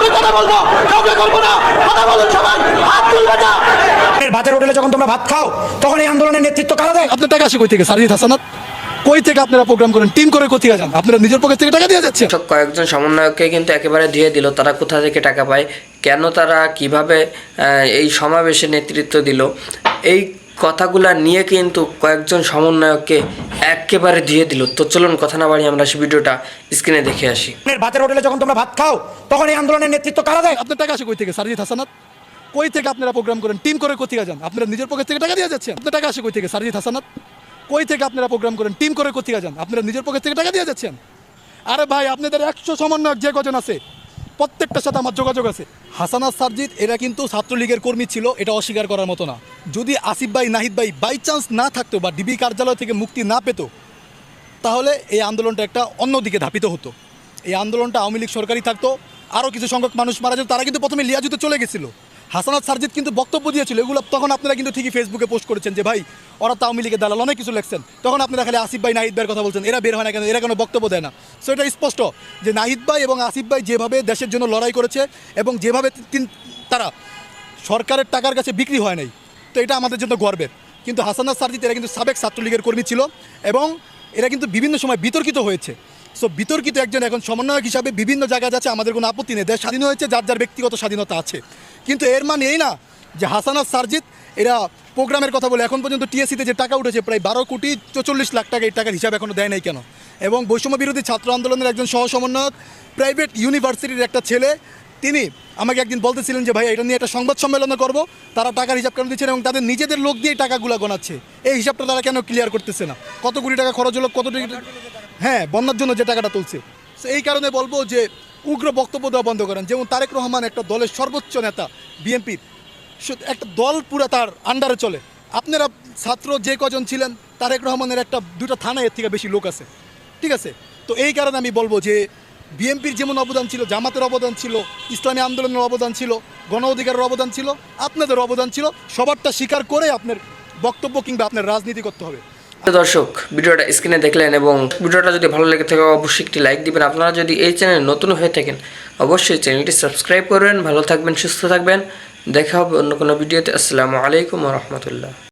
আমি কথা বলব কাউকে করব না। কথা বলুন সবাই হাত তুলবে না। ভাতের হোটেলে যখন তোমরা ভাত খাও তখন এই আন্দোলনের নেতৃত্ব কারা দেয়? আপনার টাকা আসে কই থেকে? সারজিৎ হাসানাত? কই থেকে আপনারা প্রোগ্রাম করেন? টিম করে কোথায় যান? আপনারা নিজের পকেট থেকে টাকা দিয়ে যাচ্ছেন। সব কয়েকজন সমন্বয়ককে কিন্তু একেবারে দিয়ে দিল তারা কোথা থেকে টাকা পায় কেন তারা কীভাবে এই সমাবেশে নেতৃত্ব দিল এই কথাগুলা নিয়ে কিন্তু কয়েকজন সমন্বয়ককে একেবারে দিয়ে দিল। তো চলুন কথা না বাড়ি আমরা সেই ভিডিওটা স্ক্রিনে দেখে আসি। ভাতের হোটেলে যখন তোমরা ভাত খাও তখন এই আন্দোলনের নেতৃত্ব কারা দেয়? আপনার টাকা আসে কই থেকে? সারজিৎ হাসানাত? কই থেকে আপনারা প্রোগ্রাম করেন? টিম করে কোথায় যান? আপনারা নিজের পকেট থেকে টাকা দিয়ে যাচ্ছেন? আপনার টাকা আসে কই থেকে? সারজিৎ হাসানাত? কই থেকে আপনারা প্রোগ্রাম করেন? টিম করে কোথায় যান? আপনারা নিজের পকেট থেকে টাকা দিয়ে যাচ্ছেন? আরে ভাই আপনাদের একশো সমন্বয়ক যে কজন আছে প্রত্যেকটার সাথে আমার যোগাযোগ আছে। হাসানা সারজিৎ, এরা কিন্তু ছাত্রলীগের কর্মী ছিল, এটা অস্বীকার করার মতো না। যদি আসিফ ভাই, নাহিদ ভাই বাই চান্স না থাকতো বা ডিবি কার্যালয় থেকে মুক্তি না পেত, তাহলে এই আন্দোলনটা একটা অন্যদিকে ধাপিত হতো। এই আন্দোলনটা আওয়ামী লীগ সরকারই থাকতো, আরও কিছু সংখ্যক মানুষ মারা যেত, তারা কিন্তু প্রথমে লিয়াজুতে চলে গেছিল। হাসানাত সারজিৎ কিন্তু বক্তব্য দিয়েছিল, এগুলো তখন আপনারা কিন্তু ঠিকই ফেসবুকে পোস্ট করেছেন যে, ভাই, ওরা তো লীগের দালাল, অনেক কিছু লেখছেন। তখন আপনারা খালি আসিফ ভাই, নাহিদ ভাইয়ের কথা বলছেন, এরা বের হয় না কেন? এরা কোনো বক্তব্য দেয় না। সো এটা স্পষ্ট যে, নাহিদ ভাই এবং আসিফ ভাই যেভাবে দেশের জন্য লড়াই করেছে এবং যেভাবে তারা সরকারের টাকার কাছে বিক্রি হয় নাই, তো এটা আমাদের জন্য গর্বের। কিন্তু হাসানাত সারজিৎ এরা কিন্তু সাবেক ছাত্রলীগের কর্মী ছিল এবং এরা কিন্তু বিভিন্ন সময় বিতর্কিত হয়েছে। সো বিতর্কিত একজন এখন সমন্বয়ক হিসাবে বিভিন্ন জায়গায় যাচ্ছে, আমাদের কোনো আপত্তি নেই। দেশ স্বাধীন হয়েছে, যার যার ব্যক্তিগত স্বাধীনতা আছে। কিন্তু এর মানে এই না যে হাসানাত সারজিৎ, এরা প্রোগ্রামের কথা বলে, এখন পর্যন্ত টিএসসিতে যে টাকা উঠেছে, প্রায় বারো কোটি চৌচল্লিশ লাখ টাকা এই টাকার হিসাব এখনও দেয় নাই কেন? এবং বৈষম্য বিরোধী ছাত্র আন্দোলনের একজন সহ সমন্বয়ক প্রাইভেট ইউনিভার্সিটির একটা ছেলে, তিনি আমাকে একদিন বলতেছিলেন যে, ভাই, এটা নিয়ে একটা সংবাদ সম্মেলন করব। তারা টাকার হিসাব কেন দিচ্ছেন এবং তাদের নিজেদের লোক দিয়ে টাকাগুলো গোনাচ্ছে? এই হিসাবটা তারা কেন ক্লিয়ার করতেছে না? কত কোটি টাকা খরচ হলো, কত হ্যাঁ বন্যার জন্য যে টাকাটা তুলছে। এই কারণে বলব যে উগ্র বক্তব্য দেওয়া বন্ধ করেন। যেমন তারেক রহমান একটা দলের সর্বোচ্চ নেতা, বিএনপির। একটা দল পুরো তার আন্ডারে চলে। আপনারা ছাত্র যে কজন ছিলেন, তারেক রহমানের একটা দুটো থানা এর থেকে বেশি লোক আছে। ঠিক আছে? তো এই কারণে আমি বলব যে বিএনপির যেমন অবদান ছিল, জামাতের অবদান ছিল, ইসলামী আন্দোলনের অবদান ছিল, গণ অধিকারের অবদান ছিল, আপনাদের অবদান ছিল, সবারটা স্বীকার করে আপনার বক্তব্য কিংবা আপনার রাজনীতি করতে হবে। দর্শক, ভিডিওটা স্ক্রিনে দেখলেন এবং ভিডিওটা যদি ভালো লেগে থাকে, অবশ্যই একটি লাইক দিবেন। আপনারা যদি এই চ্যানেল নতুন হয়ে থাকেন, অবশ্যই চ্যানেলটি সাবস্ক্রাইব করবেন। ভালো থাকবেন, সুস্থ থাকবেন। দেখা হবে অন্য কোনো ভিডিওতে। আসসালামু আলাইকুম রহমতুল্লাহ।